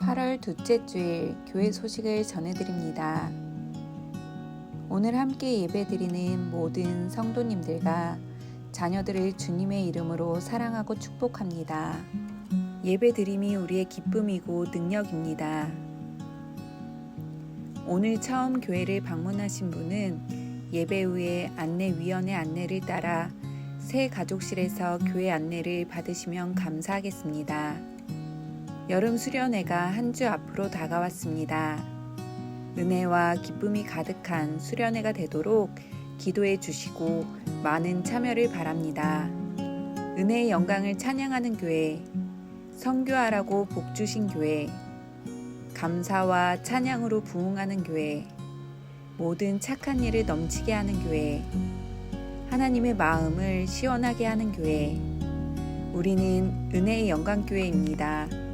8월 둘째 주일 교회 소식을 전해드립니다. 오늘 함께 예배드리는 모든 성도님들과 자녀들을 주님의 이름으로 사랑하고 축복합니다. 예배드림이 우리의 기쁨이고 능력입니다. 오늘 처음 교회를 방문하신 분은 예배 후에 안내위원회 안내를 따라 새 가족실에서 교회 안내를 받으시면 감사하겠습니다. 여름 수련회가 한 주 앞으로 다가왔습니다. 은혜와 기쁨이 가득한 수련회가 되도록 기도해 주시고 많은 참여를 바랍니다. 은혜의 영광을 찬양하는 교회, 성교하라고 복 주신 교회, 감사와 찬양으로 부흥하는 교회, 모든 착한 일을 넘치게 하는 교회, 하나님의 마음을 시원하게 하는 교회, 우리는 은혜의 영광교회입니다.